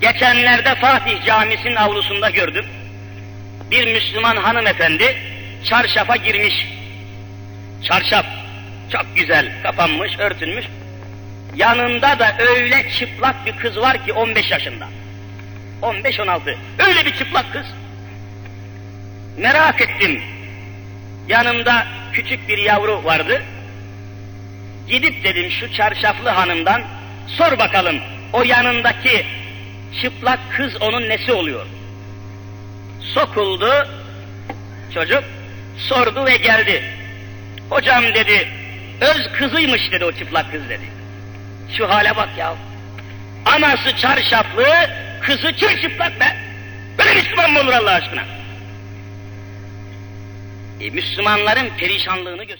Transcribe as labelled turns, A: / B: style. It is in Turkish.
A: Geçenlerde Fatih Camisi'nin avlusunda gördüm. Bir Müslüman hanımefendi çarşafa girmiş. Çarşaf çok güzel kapanmış, örtülmüş. Yanında da öyle çıplak bir kız var ki 15 yaşında. 15-16. Öyle bir çıplak kız. Merak ettim. Yanımda küçük bir yavru vardı. Gidip dedim şu çarşaflı hanımdan sor bakalım o yanındaki çıplak kız onun nesi oluyor? Sokuldu çocuk sordu ve geldi. Hocam dedi öz kızıymış dedi o çıplak kız dedi. Şu hale bak ya. Anası çarşaflı, kızı çırçıplak be. Böyle Müslüman mı olur Allah aşkına? E, Müslümanların perişanlığını göster.